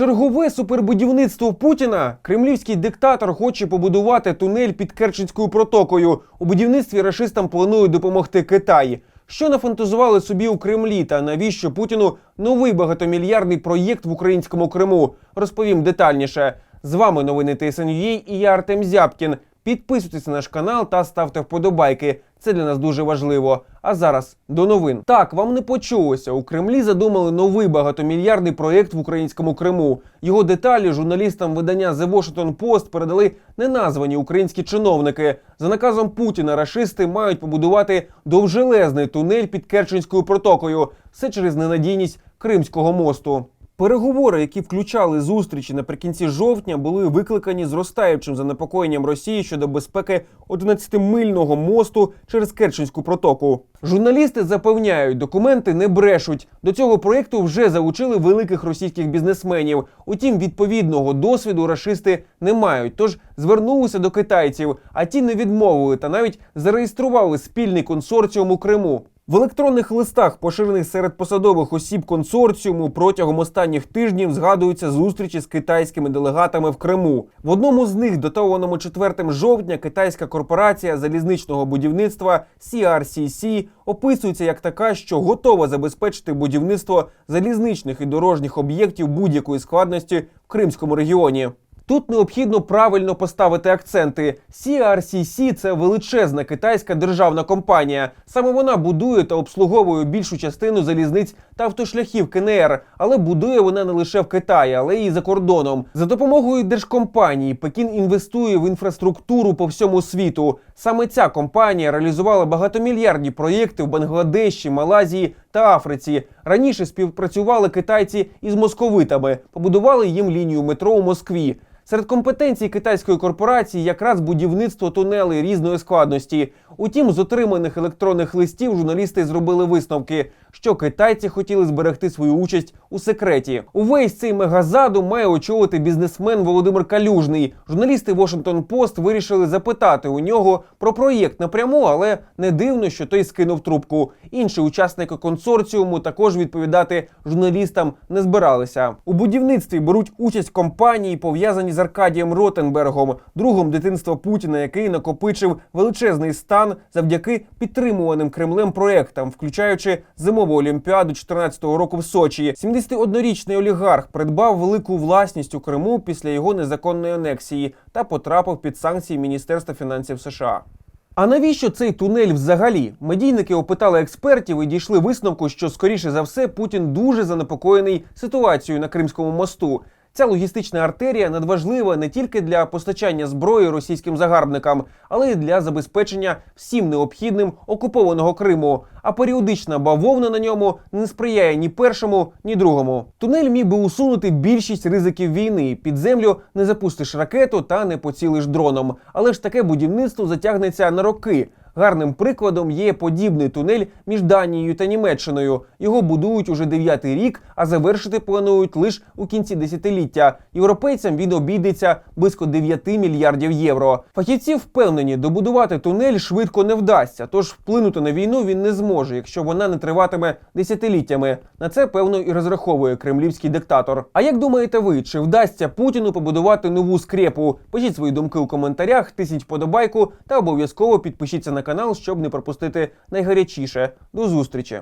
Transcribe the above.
Чергове супербудівництво Путіна. Кремлівський диктатор хоче побудувати тунель під Керченською протокою. У будівництві рашистам планують допомогти Китай. Що нафантазували собі у Кремлі та навіщо Путіну новий багатомільярдний проєкт в українському Криму? Розповім детальніше. З вами новини ТСНЮ і я Артем Зябкін. Підписуйтесь на наш канал та ставте вподобайки. Це для нас дуже важливо. А зараз до новин. Так, вам не почулося. У Кремлі задумали новий багатомільярдний проєкт в українському Криму. Його деталі журналістам видання The Washington Post передали неназвані українські чиновники. За наказом Путіна рашисти мають побудувати довжелезний тунель під Керченською протокою. Все через ненадійність Кримського мосту. Переговори, які включали зустрічі наприкінці жовтня, були викликані зростаючим занепокоєнням Росії щодо безпеки 11-мильного мосту через Керченську протоку. Журналісти запевняють, документи не брешуть. До цього проєкту вже залучили великих російських бізнесменів. Утім, відповідного досвіду рашисти не мають. Тож звернулися до китайців, а ті не відмовили та навіть зареєстрували спільний консорціум у Криму. В електронних листах, поширених серед посадових осіб консорціуму, протягом останніх тижнів згадуються зустрічі з китайськими делегатами в Криму. В одному з них, датованому 4 жовтня, китайська корпорація залізничного будівництва CRCC описується як така, що готова забезпечити будівництво залізничних і дорожніх об'єктів будь-якої складності в Кримському регіоні. Тут необхідно правильно поставити акценти. CRCC – це величезна китайська державна компанія. Саме вона будує та обслуговує більшу частину залізниць та автошляхів КНР, але будує вона не лише в Китаї, але й за кордоном. За допомогою держкомпанії Пекін інвестує в інфраструктуру по всьому світу. Саме ця компанія реалізувала багатомільярдні проєкти в Бангладеші, Малайзії та Африці. Раніше співпрацювали китайці із московитами, побудували їм лінію метро у Москві. Серед компетенцій китайської корпорації якраз будівництво тунелей різної складності. Утім, з отриманих електронних листів журналісти зробили висновки, що китайці хотіли зберегти свою участь у секреті. Увесь цей мегазадум має очолити бізнесмен Володимир Калюжний. Журналісти Washington Post вирішили запитати у нього про проєкт напряму, але не дивно, що той скинув трубку. Інші учасники консорціуму також відповідати журналістам не збиралися. У будівництві беруть участь компанії, пов'язані з Аркадієм Ротенбергом, другом дитинства Путіна, який накопичив величезний стан завдяки підтримуваним Кремлем проектам, включаючи зимову олімпіаду 2014 року в Сочі. 71-річний олігарх придбав велику власність у Криму після його незаконної анексії та потрапив під санкції Міністерства фінансів США. А навіщо цей тунель взагалі? Медійники опитали експертів і дійшли висновку, що скоріше за все Путін дуже занепокоєний ситуацією на Кримському мосту. Ця логістична артерія надважлива не тільки для постачання зброї російським загарбникам, але й для забезпечення всім необхідним окупованого Криму. А періодична бавовна на ньому не сприяє ні першому, ні другому. Тунель міг би усунути більшість ризиків війни. Під землю не запустиш ракету та не поцілиш дроном. Але ж таке будівництво затягнеться на роки. Гарним прикладом є подібний тунель між Данією та Німеччиною. Його будують уже дев'ятий рік, а завершити планують лише у кінці десятиліття. Європейцям він обійдеться близько 9 мільярдів євро. Фахівці впевнені, добудувати тунель швидко не вдасться, тож вплинути на війну він не зможе, якщо вона не триватиме десятиліттями. На це певно і розраховує кремлівський диктатор. А як думаєте ви, чи вдасться Путіну побудувати нову скрепу? Пишіть свої думки у коментарях, тисніть подобайку та обов'язково підпишіться на канал, щоб не пропустити найгарячіше. До зустрічі!